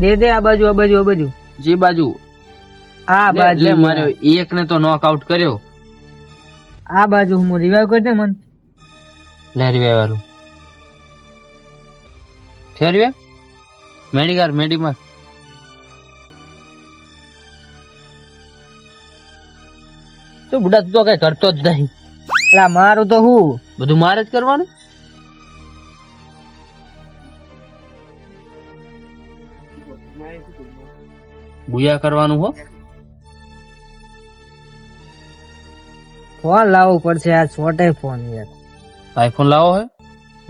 દે દે આ બાજુ આ બાજુ આ બાજુ. જે બાજુ. આ બાજુ લે મારે એક ને તો નોક આઉટ કર્યો. આ બાજુ હું રિવાઈવ કરી દે મન. લેરી વાળું ફેરવે મેડિકાર મેડિમાર તો બુડા તું તો કઈ કરતો જ નહીં. એટલે મારું તો હું? બધું મારે જ કરવાનું? બુયા કરવાનું હો. ફોન લાવવો પડશે આ છોટે ફોન યાર આઈફોન લાવો હે?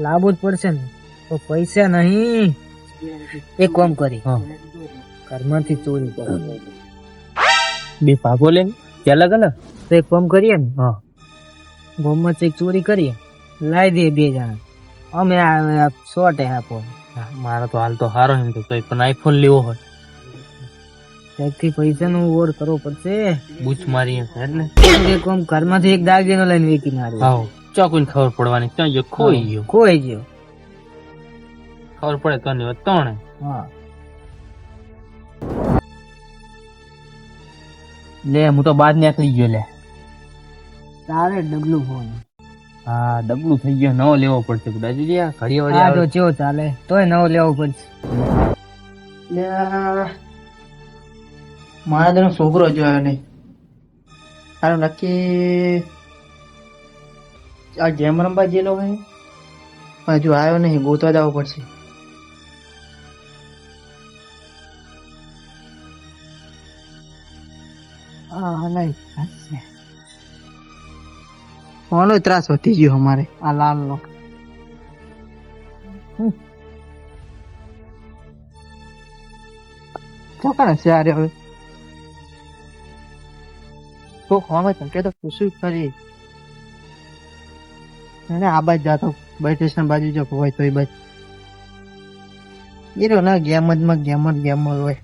લાવવો જ પડશે ને. તો પૈસા નહીં. એક કામ કરી. ઘરમાંથી ચોરી કરો. બે ભાગો લે અલગ અલગ તો એક કામ કરીએ ને. હા. ગોમત એક ચોરી કરીએ. લાવી દઈએ બે જણા. અમે આ શોર્ટ આપો. ફોન મારો તો હાલ તો સારો એમ તો પણ આઈફોન લેવો હોય. ત્યાંથી પૈસા નો ઓર કરવો પડશે? બૂચ મારી ને. એક ઘરમાંથી એક દાગીનો લઈને વેચી મારું. આવો ચોકુને ખબર પડવાની? ક્યાં ગયો ખોઈ ગયો. ખોઈ ગયો. ખબર પડે તો નહીં ત્રણે હા. લે હું તો બાદ નીકળી ગયો લે. તારે ડબલું ફોન હા ડબલું થઈ ગયો નવો લેવો પડશે આ ઘડી આ તો ચેવો ચાલે તોય નવો લેવો પડશે. મારા છોકરો જોયો નહીં તારું નક્કી આ ગેમ રમવા જેલો હોય હજુ આવ્યો નહીં, ગોતવા જવું પડશે. ફોનનો ત્રાસ વધી ગયો અમારે, આ લાલ નો ચોકણ છે આરે હવે. તો ખોમે તંકે તો કરી અને આ બાજ જાતો બસ સ્ટેશન બાજુ જો હોય તો એ બાજ ના ગેમ જ માં ગેમ જ ગેમ હોય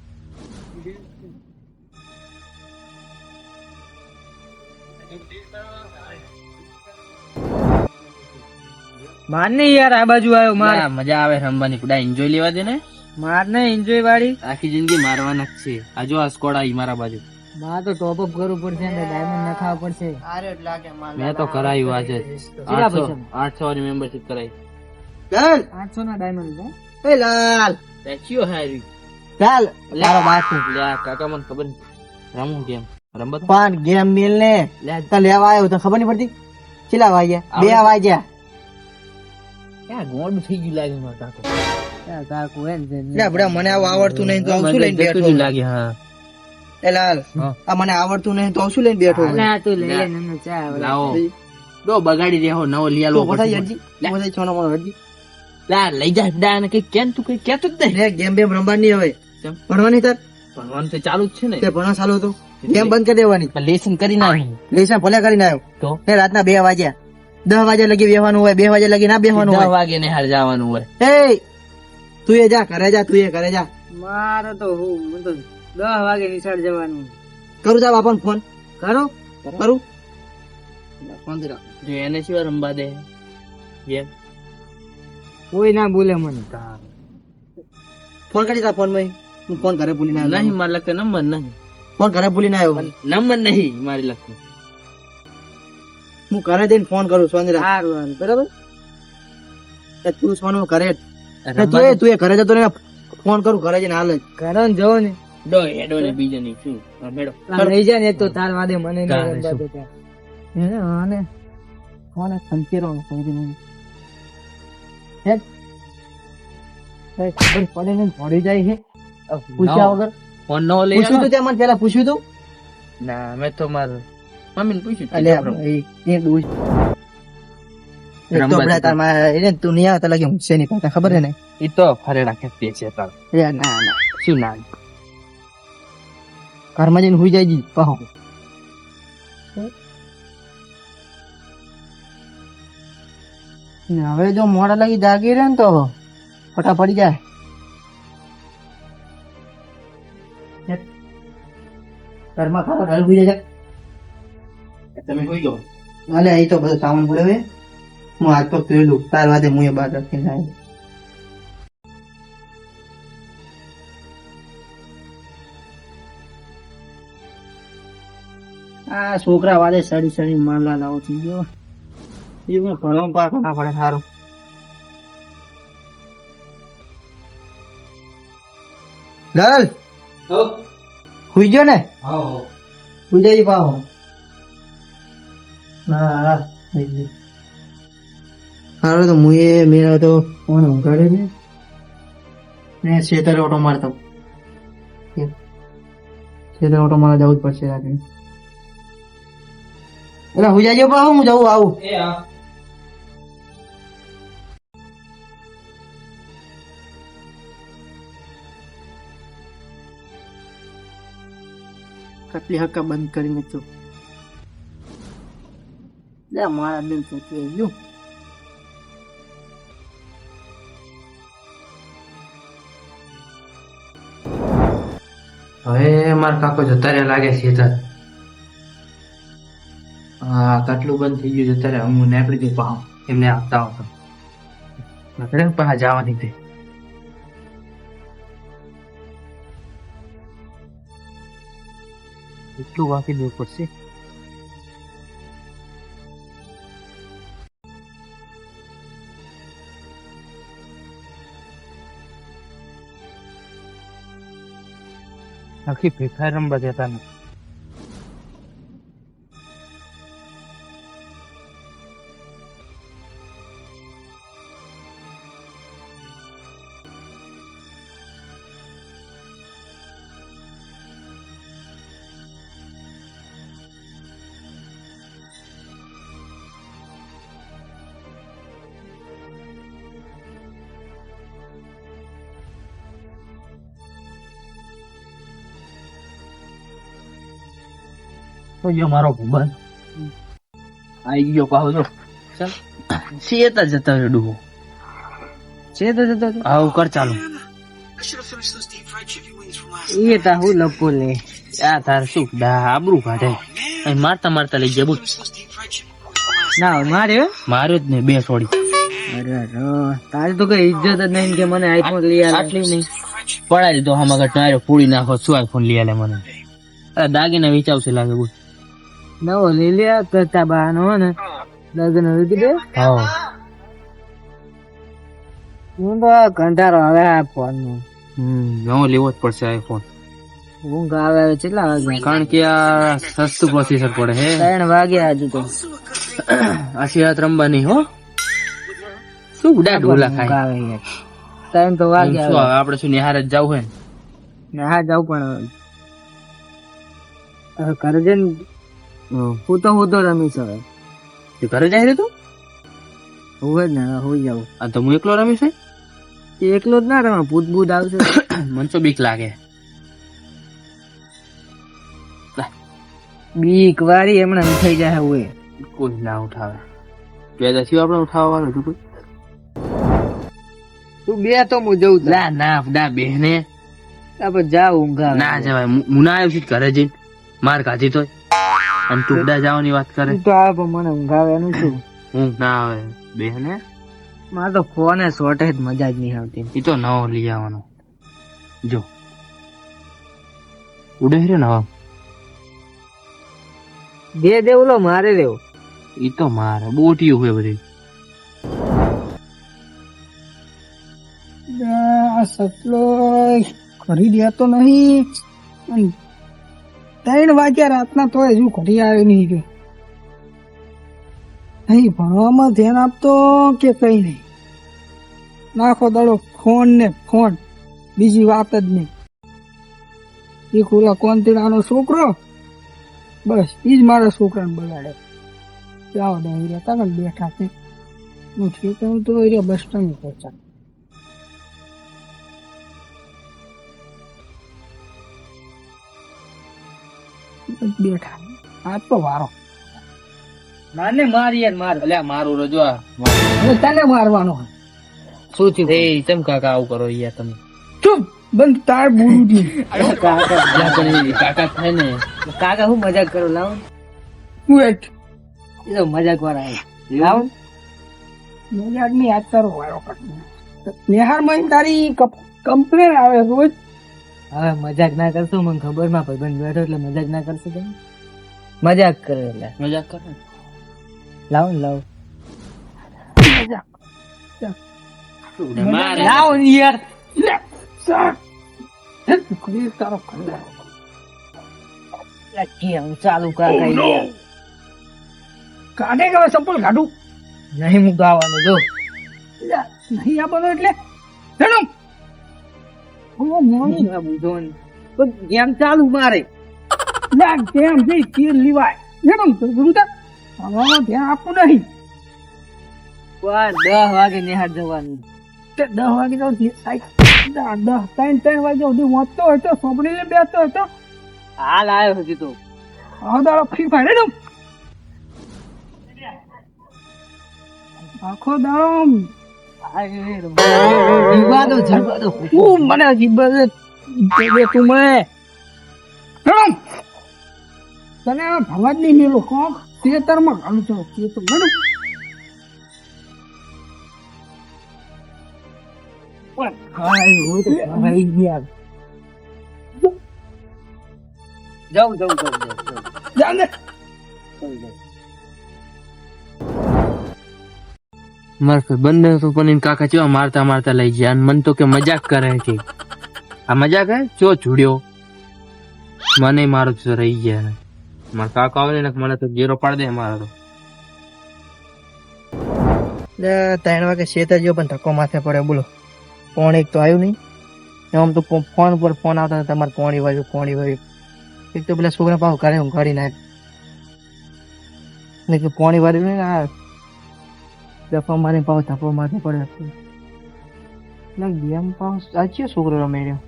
માર ને યાર આ બાજુ આવ્યો માર મજા આવે રમવાની બધા એન્જોય લેવા દે ને માર ને એન્જોય વાળી આખી જિંદગી મારવાના જ છે આજો આ સ્કોડ આવી મારા બાજુ માર તો ટોપ અપ કરવું પડશે ને ડાયમંડ નખાવવા પડશે. આરે લાગે માલ. મેં તો કરાયું આજે જ. કેટલા આઠસો પૈસાનું? આઠસો વાળી મેમ્બરશીપ કરાવી લાલ. આઠસો ના ડાયમંડ એ લાલ. બેચ્યો હારી લાલ. તારો બાપુ લે કાકા મને ખબર રમું કેમ? રમત? પણ ગેમ મિલ ને. લે. લેવા આવ્યો તો ખબર નહીં પડતી? કેટલા વાગ્યા? બે વાગ્યા. ક્યાં ગોળ થઈ ગયું લાગે મારા કાકો. કાકુ હે ને એટલે મને આવું આવડતું નહીં તો આવું શું લઈને બેઠો લાગે હા. એ લાલ આ મને આવડતું નહીં તો શું લઈને બેઠો અલે તું લઈ લે. નનો ચા લાવો. દો બગાડી દેહો નવો બધા યરજી છોનો મારો હજી? લા લઈ જા ડા ને કઈ કેમ તું કઈ કેતો જ નહીં. રે ગેમ બેમ રમવાની હવે. ભણવાની તાર? ભણવાનું તો ચાલુ જ છે ને. તે ભણવા ચાલુ હતું. ગેમ બંધ કરી દેવાની. લેસન કરી નાખ્યું લેસન ભલે કરીને આવ્યો તો? ને રાતના બે વાગ્યા. દસ વાગ્યા લગી બેહવાનું હોય બે વાગ્યા લગી ના બેહવાનું દસ હોય. વાગે ને હાર જવાનું હોય. એ તું એ જા ઘરે જા તું એ ઘરે જા. મારે તો હું મને તો દસ વાગે નિશાળ જવાનું. કરું જા બાપાને ફોન. કરો? કરું. ફોન જો એને સિવાય રમવા દે? કોઈ ના બોલે મને. ફોન કરી તા ફોનમાં હું ફોન ઘરે ભૂલી ના નહીં મારે લગતો નંબર નહીં. ફોન ઘરે ભૂલી ના આવ્યો નંબર નહીં મારી લગતો. હું ઘરે જઈને ફોન કરું સોંદરા. સારું હારું. બરાબર? તું સોનું ઘરે તું એ ઘરે જતો ને ફોન કરું ઘરે જઈને હાલ ઘરે ને જવો ને. ડો હેડો ને બીજો નહીં શું? મેડો લઈ જાય ને તો તાર વાદે મને નહીં તારે દેતા. એને આને ફોન ખંચેરો સમજી નહીં હે? ખબર પડે ને પડી જાય છે પૂછ્યા વગર? ફોન નો લઈ પૂછ્યું આવો. તું ત્યાં મને પેલા પૂછ્યું તું? ના મેં તો માર પૂછ્યું અલ્યા એ તો નહીં આવતા લાગે હું છે નહીં ખબર હે ને? એ તો ફરેડા ખેંચતી છે તાર. ના ના. શું ના? ઘરમાં જઈને હુઈ જાય જી હવે જો મોડા લાગી જાગી રહે ને તો ફટા પડી જાય. ઘરમાં ખાવા ઘર હુઈ જાય તમે કોઈ ગયો અલે અહીં તો બધો સામાન પડ્યો હું હાથ તો ધોઈ તાર વાદે હું એ બાદ રાખીને આવ્યો આ છોકરા વાદે સડી સડી મારલા લાવો થઈ ગયો એ મેં ભણવા પાક ના પડે સારું લાલ હુઈ ગયો ને? હુઈ જાય પાહો. હા સારું તો હું એ મેળા તો ફોન ઉઘાડે ને ને શેતર ઓટો મારતો. શેતર ઓટો મારા જવું જ પડશે રાત્રે. એટલે હું જાજો પાહો હું જવું આવું કટલી હક્કા બંધ કરીને તો લે મારા દિલ તો કે ગયું હવે મારા કાકો જતા રહ્યા લાગે છે તાર હા કેટલું બંધ થઈ ગયું જતા રહ્યા હું નીકળી દઉં પાહો એમને આપતા આવતો નકરે પાહા જવાની તે એટલું વાંકી દેવું પડશે આખી ભેખાઈ રમવા જતા ને તો યો મારો ભગવાન. આઈ ગયો પાવ જો. ચાલ. શેતા જતા રહ્યો ડૂબો છે જતા આવું કર ચાલુ. એ તા હું લપો લે આ તાર શું દા આબરું કાઢે. અહીં મારતા મારતા લઈ ગયા બોલ. ના મારે હો? માર્યો જ ને બે છોડી અરે તારી તો કઈ ઇજ્જત જ નહીં કે મને આઈફોન લઈ આવે આટલી નહીં. પડાવી દીધો હમણાં નાર્યો પૂરી નાખો શું આઈફોન લઈ આલે મને. દાગીના વિચાવશે લાગે બોલ. નવો લઈ લે કરતા બહાનો ને લગ્ન લીધી હા. હું તો કંટાળો આવે આ ફોન નો નવો લેવો જ પડશે આઈફોન ઊંઘ આવે આવે કેટલા વાગે? કારણ કે આ સસ્તું પ્રોસેસર પડે હે. ત્રણ વાગ્યા હજુ તો. આશીર્વાદ રમવાની હો. શું ઉડા ઢોલા ખાય? ટાઈમ તો શું વાગ્યા આવે? આપણે શું નિહાર જ જવું હે ને? ને હા જાઉં પણ કરજે હું તો હું તો રમીશ હવે. તે ઘરે જાય રે તું? હોય જ ને હોય જાવ જાઉં. આ તો હું એકલો રમીશ હે? એકલો જ ના રમે ભૂત ભૂત આવશે. મને તો બીક લાગે. બીક વાળી એમણે ઉઠાઈ જાય હોય કોઈ ના ઉઠાવે. પેદા દસી આપણે ઉઠાવવાનું હતું તું બે તો હું જઉં ના ના ના બેને. આપણે જાવ ઊંઘા ના જવાય. હું મુના આવ્યું છું ઘરે જઈને. માર કાઢી તોય. અને ટુકડા જવાની વાત કરે? તો આ મને ઊંઘ આવે એનું શું ઊંઘ ના? આવે બેહને મારે તો ફોને શોર્ટ જ મજા જ નહીં આવતી. એ તો નવો લઈ આવવાનો. જો. ઉડે રે નવા. દે દે લો મારે દેવું એ તો મારે. બોટી હોય બધી. આ સપલો કરી દેતો નહીં. ત્રણ વાગ્યા રાતના તોય હજુ ઘડી આવ્યો નહીં ગયો. નહીં ભણવામાં ધ્યાન આપતો કે કઈ નહીં? નાખો દડો ફોન ને ફોન, બીજી વાત જ નહીં. એ ખુલ્લા કોંતીડાનો છોકરો? બસ એ જ મારા છોકરાને બગાડે જાઓ દે રહેતા ને બેઠા છે. હું ઠીક તો એ બસ સ્ટેન્ડ પહોંચા બેઠા આ તો વારો મારને મારી. યાર માર અલ્યા મારું રજવા તને મારવાનો શું થયું? એ ચમ કાકા આવું કરો યાર તમે. ચૂપ! બંધ તાર બુરુટી કાકા થાય ને. કાકા હું મજાક કરો? લાવ. વેટ એ તો મજાક વાળા લાવ. મજાકની યાદ કરો. વાળો કટ નિહારમાં તારી કમ્પ્લેન આવે રોજ. હવે મજાક ના કરશો મને ખબરમાં ભાઈબંધ બેઠો એટલે મજાક ના કરશો તમે? મજાક કરે એટલે. મજાક કરે. લાવો ને લાવો. લાવો ને યાર. કેમ ચાલુ કા યાર. કાઢે કે હવે કાઢું? નહીં હું ગાવાનું જો. નહીં એટલે. આ બુધો ને. ગેમ ચાલુ મારે ના કેમ જઈ તેલ લીવાય મેડમ તો ગુરુ તા. આવામાં ધ્યાન આપવું નહીં પણ દસ વાગે નિહાળ જવાનું તે દસ વાગે તો જે દસ ત્રણ ત્રણ વાગે સુધી વાંચતો હતો સોંપડીને બેસતો હતો હાલ આવ્યો હજી તો હા દાડો ફ્રી ફાયર. આખો દાડો જીવા દો જીવા દો હું મને હજી બધે દે તું મને હેડો. તને આ ભગવાનની મેલો કોક તેતરમાં ઘાલું છો તે તો હેડો. પણ ખાય હોય તો ખાઈ ગયા જાઉં જાઉં જાઉં જાઉં મારે બંને તો પણ એમ કાકા ચેવા મારતા મારતા લઈ ગયા. અને મન તો કે મજાક કરે છે આ મજાક હે? ચો છૂડ્યો મને મારો તો રહી ગયા મારા કાકા આવે ને મને તો જીરો પાડી દે મારો. ત્રણ વાગે શેતર ગયો પણ ધક્કો માથે પડ્યો બોલો. ફોન એક તો આવ્યું નહીં. આમ તો ફોન પર ફોન આવતા હતા, તમારે પોણી વાગ્યું પોણી વાગ્યું એક તો પેલા છોકરા કરે હું ઊંઘાડી નાખ ને કે પોણી વાગ્યું નહીં આ દફા મારે પાછો ધક્કો માથે પડે ના ગેમ પાછો સાચી છોકરો રમે રહ્યો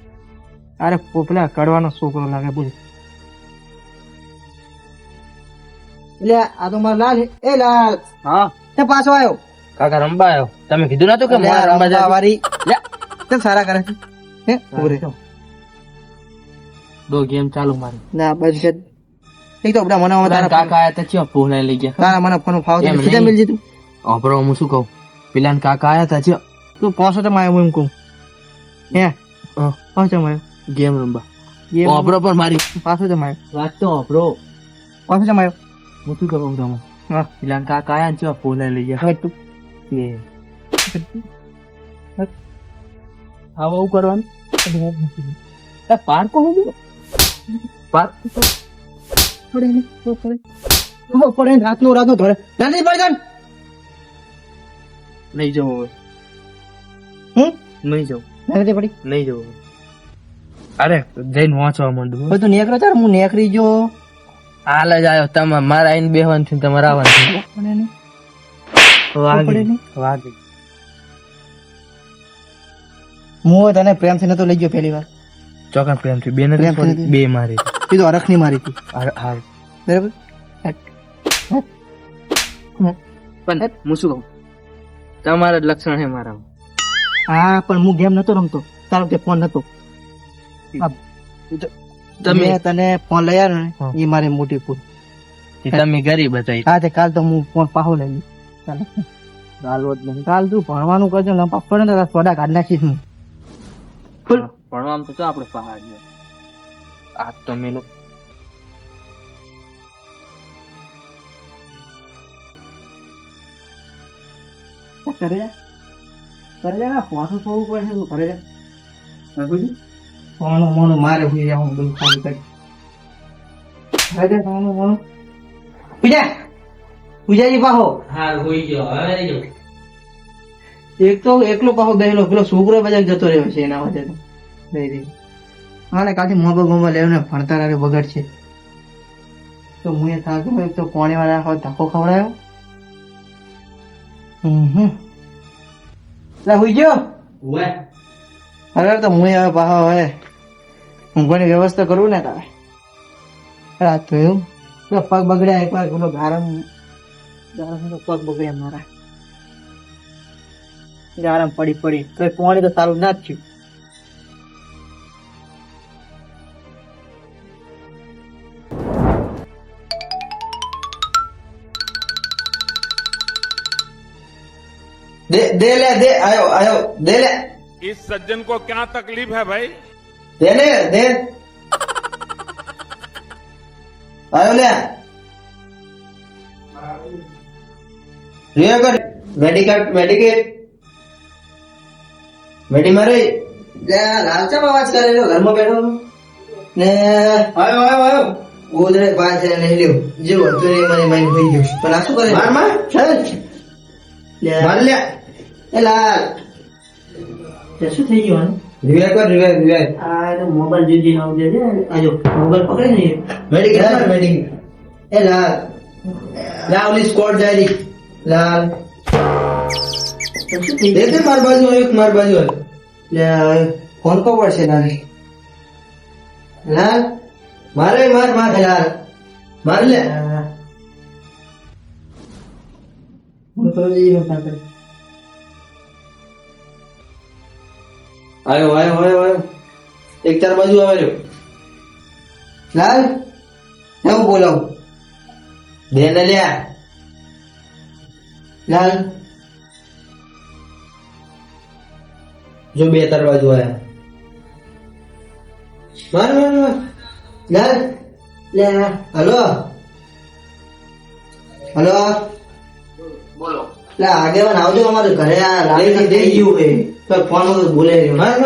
અરે પોપલા કડવાનો છોકરો લાગે બોલ એટલે આ તો મારો લાલ એ લાલ હા તે પાછો આવ્યો કાકા રંબા આવ્યો તમે કીધું નતું કે મારા રંબા જાય વારી કેમ સારા કરે છે હે ઉભરે દો ગેમ ચાલુ મારી ના બસ એક તો આપડા મને તારા કાકા આયા તા ચેવા ફોન લઈ ગયા તારા મને ફોન ફાવ તો સીધા. મિલ જીતું અપરો હું શું કહું? પેલા કાકા આયા તા છે તું પોસો તો માયો એમ કહું. હે. પાછો માયો. ગેમ રમવા. એ અપરો પણ મારી. પાછો તો માયો. વાત તો અપરો પાછો તો માયો. હું શું કહું તમે હા. પેલા કાકા આયા ને ફોન લઈ ગયા. હવે તું. એ હા બહુ કરવાનું. એ પાર હું પાર પડે તો પડે. ઊભો પડે ને રાતનો રાતનો ધોળે. જલ્દી પડી જાન. નહીં જવું હવે. હમ નહીં જવું. જલ્દી પડી? નહીં જવું અરે જઈને વાંચવા માંડું હવે તું નેકરો તાર હું નેકરી જો. હાલ જ આવ્યો તમે મારા આઈને બેહવાનથી તમારે આવવાનું વાગે વાગે ને પડે વાગી ને વાગી હું તને પ્રેમથી નતો લઈ ગયો પહેલી વાર. ચોકન પ્રેમથી. બે નથી બે મારી. એ તો અરખની મારી હતી. હા હા. બરાબર? પણ હું શું કહું? તમારા જ લક્ષણ છે મારા. હા પણ હું ગેમ નતો રમતો તારો કે ફોન નતો. તમે તને ફોન લઈ આવ્યો ને એ મારી મોટી પૂર. તમે ગરીબ હતા હા તે કાલ તો હું ફોન પાહો લઈ. ચાલો. જ નહીં. કાલ તું ભણવાનું કરજો લંપા પડે ને સોડા કાઢ નાખીશ હું. ભણવામાં તો આપણે પહાડ આ તો મેલો કરે? જા કરે જા પાછું થોડું પડે શું કરે. જા ફોન મોનું મારે હું જાઉં બધું ખાલી કરી. કરે જા ફોન મોનું પૂજા પૂજાજી પાહો. હા હોઈ ગયો. હવે રહી એક તો એકલો પાહો બેહેલો પેલો છોકરો બજાર જતો રહ્યો છે એના વચ્ચે તો. દઈ રહી. હા ને કાથી મોબાઈલ મોબાઈલ લેવને ભણતા રહે બગડ છે તો હું એ થાક એક તો પાણી વાળા હોય ધક્કો ખવડાયો. હમ. હમ લા હુઈ ગયો? ઓય અરે તો હું હવે પાહો હવે ઊંઘવાની વ્યવસ્થા કરું ને તારે. રાત તો એવું પગ બગડ્યા એકવાર પેલો ગારમ ગારમ તો પગ બગડ્યા મારા. ગારમ પડી પડી. તો પાણી તો સારું ના જ થયું. દે દે લે દે આયો આયો દે લે इस सज्जन को क्या तकलीफ है भाई દે લે દે આયો લે રિયા કર મેડિકેટ મેડિકેટ મેડી મારે લાલચા અવાજ કરેલો ઘરમાં બેઠો ને આયો આયો આયો ગોદરે પાસે લઈ લ્યો જો હતું ને મને માઇન્ડ થઈ ગયું પણ આ શું કરે માર માર માર લે એ લાલ તે શું થઈ ગયું કર આ તો મોબાઈલ જીજી આજો મોબાઈલ પકડે ને કર મેડિકેટ એ લાલ. લાવલી સ્કોડ જાય રહી લાલ દેખે માર બાજુ માર બાજુ હોય ફોન કો પડશે લાલ લાલ મારે માર માર લાલ માર લે. જઈએ પાછળ આયો આયો આયો આયો. એક ચાર બાજુ આવે રહ્યો. લાલ હું બોલાવું? દે ને લ્યા. લાલ. જો બે ત્રણ બાજુ આવ્યા માર માર માર. લાલ. લે હલો? હલો? બોલો. લે આગેવાન આવજો અમારે ઘરે આ લાલ થઈ ગયું હે તો ફોન બોલે રહ્યો માર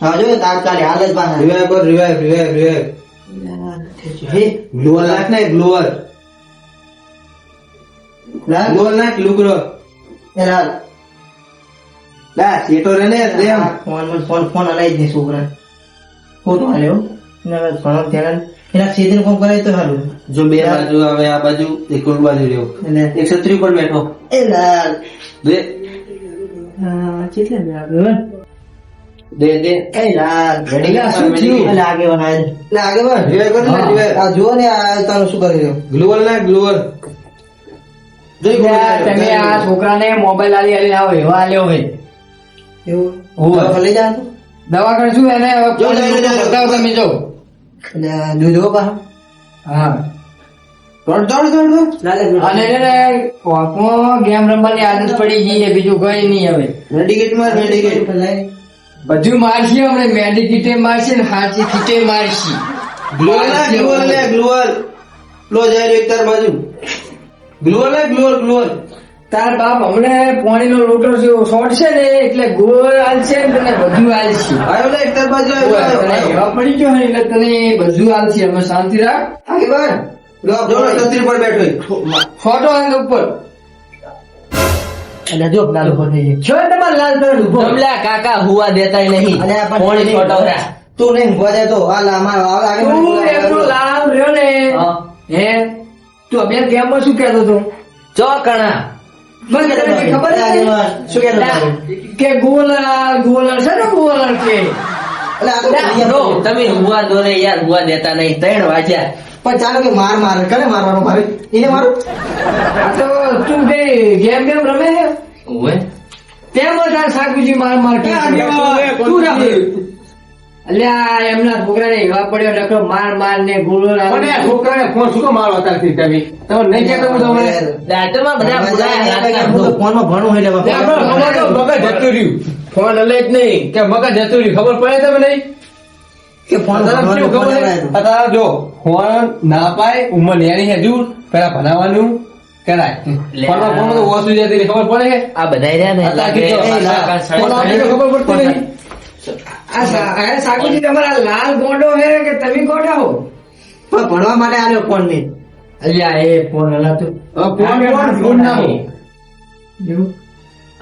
આવજો તાત્કાલિક હાલ જ પાછા રિવાઇવ કર રિવાઇવ હે? ગ્લોઅર નાખ ને ગ્લોઅર ગ્લોઅર નાખ લુકરો એ લાલ. લા સેટો રે ને રેમ ફોન ફોન ફોન અલાઈ જ નહીં છોકરા. ફોટો આલ્યો ને ફોન ધ્યાન એના સીધે કોમ કરાય તો સારું જો બે બાજુ આવે આ બાજુ એક બાજુ રહ્યો. એટલે એક છત્રી ઉપર બેઠો. એ લાલ. કેટલે આગળ દે શું થયું? રિવાઇવ ને રિવાઇવ આ જુઓ ને આ તારું શું કરી રહ્યો? ગ્લોઅર ના ગ્લોઅર તમે આ છોકરાને મોબાઈલ આલી આલી આવો એવા આલ્યો હોય. એવું? હું લઈ જા તું. દવા એને હવે જો, તમે જો. જોજો હા. ગેમ રમવાની આદત પડી ગઈ બીજું કઈ નહીં હવે. મેડિકેટ માર મેડિકેટ. બધું મારશે હમણે મેડિકીટે મારશે ને હાચી કીટે મારશે. ગ્લોઅર ના ગ્લોઅર લે લો જાય એક તાર બાજુ. બાપ હમણે પાણીનો લોટો છે શોર્ટ છે ને એટલે ગોળ આલશે ને તને બધું આલશે. આયો લે એક તાર બાજુ એવા પડી ગયો એટલે તને બધું આલશે. હવે શાંતિ રાખ. જો છત્રી પર બેઠો ફોટો આને ઉપર. એટલે જો લાલ ઊભો થઈ છો તમારે લાલ કલર ઊભો. ગમલા કાકા હુવા દેતાય નહીં. અને આ પણ તું નહીં ઊભો જાય તો આ લા મારો તું એમનો લાલ રહ્યો ને. હે. તું અમે ગેમમાં શું કહેતો હતો? ચોકણા મને ખબર શું કહેતો હતો? કે ગોલર ગોલા છે ને ગોલર કે? તો તમે હુવા દો ને યાર હુવા દેતા નહીં. ત્રણ વાગ્યા. પણ ચાલો કે માર માર કરે મારવાનો મારે એને મારું? આ તો તું બે ગેમ ગેમ રમે છે? ઓએ તેમ તાર શાકભાજી માર માર કે તું રમે. અલ્યા એમના છોકરાને એવા પડ્યો નકરો માર માર ને ગોળો છોકરાને ફોન શું મારો અત્યારથી તમે? તમે નહીં કહેતો હું તમને? દાંતમાં બધા હું ફોનમાં ભણું હોય એટલે મગજ જતું રહ્યું. ફોન હલે જ નહીં. કે મગજ જતું રહ્યું. ખબર પડે તમે નહીં કે ફોન ખબર જો ફોન ના પાય ઉંમર નેની હે પેલા ભણાવવાનું કરાય. ફોનમાં ફોનમાં તો ઓછું જતી ખબર પડે છે? આ બધા રહ્યા ને અત્યારે લાગે કીધું, પાછા કાલ સાડા ફોન આપી તો ખબર પડતી નહીં આ સા- આ શાકભાજી તમારા લાલ ગોંડો હે કે તમે ગોંડા હો? પણ ભણવા માટે આલ્યો ફોન ને. અલ્યા એ ફોન હલાતું. ફોન ફોન ફોન ના હો.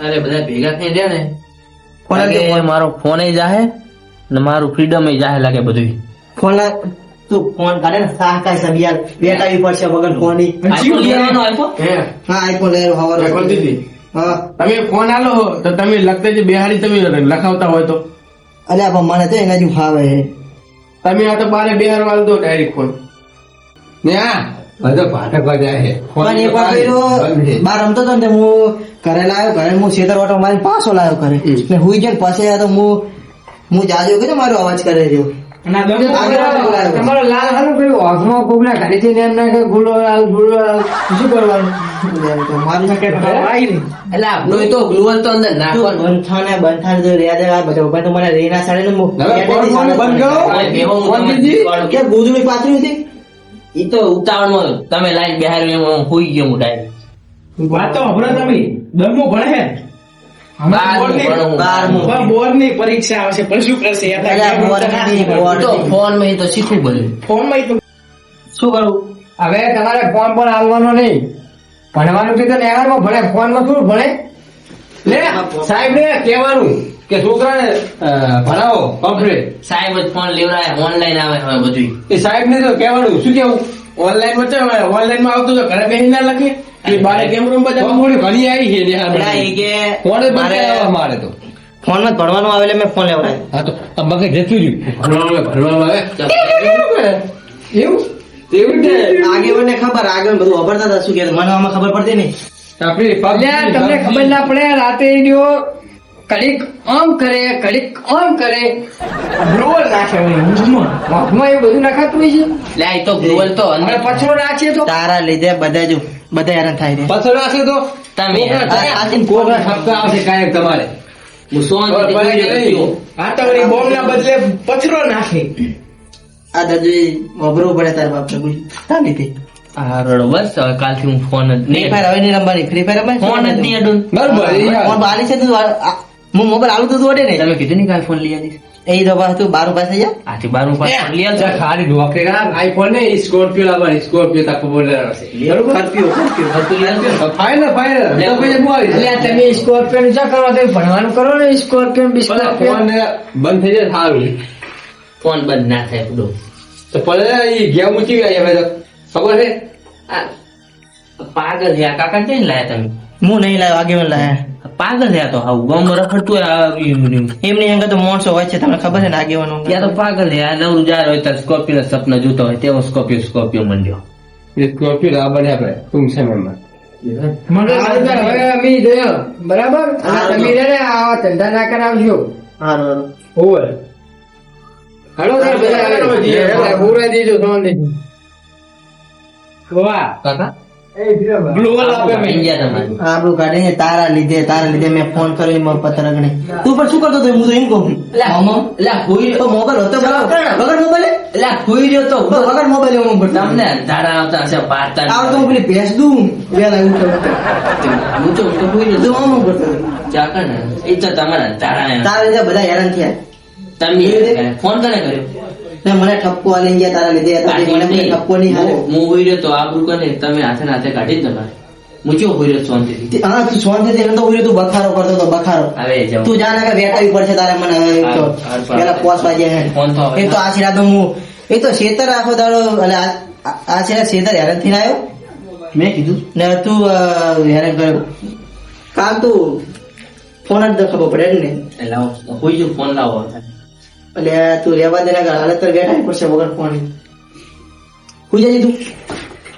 અરે બધા ભેગા થઈ જાય ને. Phone phone. મારો ફોન જાહે. ને મારું ફ્રીડમ જાહે લાગે બધું ફોન તું ફોન કાઢે ને સાહકાય સબ યાર બેટાવી પડશે વગર ફોનની આઈફોન લેવાનો આઈફોન હે. હા આઈફોન લેવાનો હવારે. રેકોર્ડ દીધી. હા. તમે ફોન આલો તો તમે લખતે જે બિહારી તમે લખાવતા હોય તો. અલ્યા પણ મને તો એના જ ફાવે. તમે આ તો બારે બિહાર વાળ દો ડાયરેક્ટ ફોન ને આ? બધો ભાટક જાય છે. પણ એક વાર કર્યો બાર રમતો તો ને હું ઘરે લાવ્યો ઘરે હું છેતર વાટો મારી પાછો લાવ્યો ઘરે. ને હુઈ ગયો ને પછી તો હું હું જાજો કે મારો અવાજ કરે રહ્યો? તમારો લાલ હાલું કયું હોશમાં કોકના ઘરે એમ ના કે ગુલો લાલ ગુલો શું કરવાનું? તમે લાઈન બિહાર એમાં હું હુઈ ગયો હું ડાયરેક્ટ વાત તો હમણાં તમે. દરમો ભણે ભણું. પણ પરીક્ષા આવશે પણ શું કરશે? અલ્યા, બોર્ડની, બોર્ડ. તો ફોનમાં તો શીખવું તો શું કરવું હવે તમારે ફોન પણ આવવાનો નહીં. ભણવાનું છે તો નેહારમાં ભણે. ફોનમાં શું ભણે? લે સાહેબ ને કહેવાનું કે છોકરાને ભણાવો કમ્પ્લીટ સાહેબ જ ફોન લેવડાય ઓનલાઈન આવે હવે બધું એ સાહેબ ને તો કહેવાનું. શું કેવું ઓનલાઈનમાં ચાલે ઓનલાઈનમાં આવતું તો ઘરે બેસી ના લખે એ બારે કેમેરો બધા થોડી ઘણી આવી છે પેલા એ કે ફોન જ બંધ મારે તો. ફોનમાં ભણવાનું આવે એટલે મેં ફોન લેવડાય. હા તો મગજ જતું રહ્યું. ભણવાનું આવે ભણવાનું આવે. એવું? એવું ને આગેવાનને ખબર આગેવાન બધું વાપરતા હતા. શું કે મને આમાં ખબર પડતી નહીં. આપણી તમને ખબર ના પડે રાતે ઈડિયો કડીક આમ કરે કડીક આમ કરે. બ્લોર નાખે ઊંઘમાં એવું બધું નાખાતું હોય છે? લે તો ગ્લોવલ તો અંદર પછરો નાખે તો? તારા લીધે બધા જો બધા હેરાન થાય છે પથ્થર તો? તમે કોકના ઠપકા- આવશે કાંઈક તમારે? આ નાખે. દર્દી વાપરવું પડે તારા બાપને કોઈ તા રડો બસ કાલથી હું ફોન જ નહીં ફાયર હવે નહીં રમવાની. ફ્રી ફાયર રમાય ફોન જ નહીં અડું. બરોબર ફોન બાલી છે તું હું મોબાઈલ આલું તો તું અડે ને. તમે કીધું નહીં કાલ ફોન લઈ આવીશ? એ দবা બસ বারো બારું પાસે আটি বারো બારું પાસે যা খালি ঢোকে না આઈફોન ને સ્કોર્પિયો લાવવાની. સ્કોર્પિયો તાકો બોલેરો છે. ખર્પ્યો ખર્પ્યો না લઈ આવજો. কই આવી એટલે તમે સ્કોર્પિયો નું શું કરો તમે ભણવાનું કરો ને સ્કોર્પિયો ફોન બિસ્કોર્પિયો બંધ થઈ જાય સારું ફોન બંધ ના થાય બધું તો પછી એ ગેમ ઉચી ગયા હવે તો ખબર છે? આ પાગલ છે આ કાકા ક્યાં લાયા તમે? હું નહીં લાવ્યો આગેવાન લાયા. પાગલ થયા તો. હાવ ગામ રખડતું હોય આ એમની અંગે તો માણસો હોય છે તમને ખબર છે ને આગેવાનો? ત્યાં તો પાગલ થયા આ નવરું જાર હોય તો સ્કોર્પિયો સપના જોતો હોય તેવો સ્કોર્પિયો સ્કોર્પિયો મંડ્યો. એ સ્કોર્પિયો આ બને આપણે મને છે. હવે અમે જોયો. બરાબર? તમે ને આવા ધંધા ના કરાવજો. ઓવર હાલો સર બધા આવે. પૂરા દીજો સોન દીજો વાહ કાકા? ગ્લોબલ આપે મેં ઇન્ડિયા તમારે આપણું કાઢીને તારા લીધે તારા લીધે મેં ફોન કર્યો એમાં પત્ર ગણે. તું પણ શું કરતો હતો? હું તો એમ કહું. લા કોઈ તો મોબાઈલ હતો વગર મોબાઈલ? લા કોઈ રહ્યો તો વગર મોબાઈલ હું કરતો તમને ધાડા આવતા હશે પાડતા આવ તો હું પેલી ભેંસ દઉં વેલા ઉઠો હું તો તો કોઈ રહ્યો તો હું કરતો ચાકર ને. એ તો તમારા ધાડા તારા લીધે બધા હેરાન થયા. તમે ફોન તને કર્યો? મને ઠપકો આલી ગયા તારા લીધે. હતા મને ઠપકો નહીં હાલે હું હોઈ રહ્યો તો આબરૂ કરે તમે હાથે હાથે કાઢી જ તમારે. હું ચો રહ્યો શાંતિથી? હા તું શાંતિથી એમ તો ઉડ્યો તું બખારો કરતો તો બખારો. હવે તું કે પડશે તારે મને પેલા પોસ હે. તો હવે એક તો હું. તો શેતર આખો દાડો એટલે આ- આ- આશીર્વાદ શેતર હેરાનથી આવ્યો મેં કીધું. ને તું હેરાન કર્યો. કાલ તું ફોન જ ખબર પડે ને? એ લાવો જો ફોન લાવો. એટલે તું રહેવા દે આગળ. હાલત તો બેઠા પડશે વગર ફોન. હું જાય તું.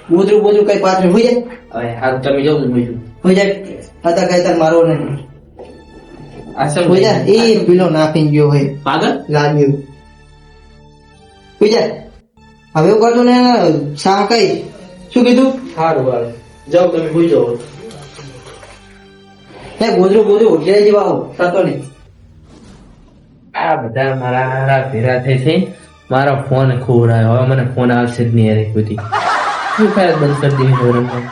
ગોદરું બોદરું કઈ પાત્ર હું જાય. હવે હાલ તમે જાઉં હું હુઈ જાય. હતા કઈ તાર મારો નહીં. આ સર હુઈ જાય એ પીલો નાખી ગયો હોય. પાગલ? લાગ્યું. હુઈ જાય હવે એવું કરતો ને શાહ કઈ. શું કીધું? સારું સારું જાઓ તમે હોઈ જાઓ. હે ગોદરું ગોદરું ઉઠાઈ જેવા આવો થતો નહીં. આ બધા મારા હારા ભેરા થઈ છે. મારો ફોન ખોવડાયો હવે મને ફોન આવશે જ નહીં યાર બધી શું ફાયદો બંધ કરી દીધી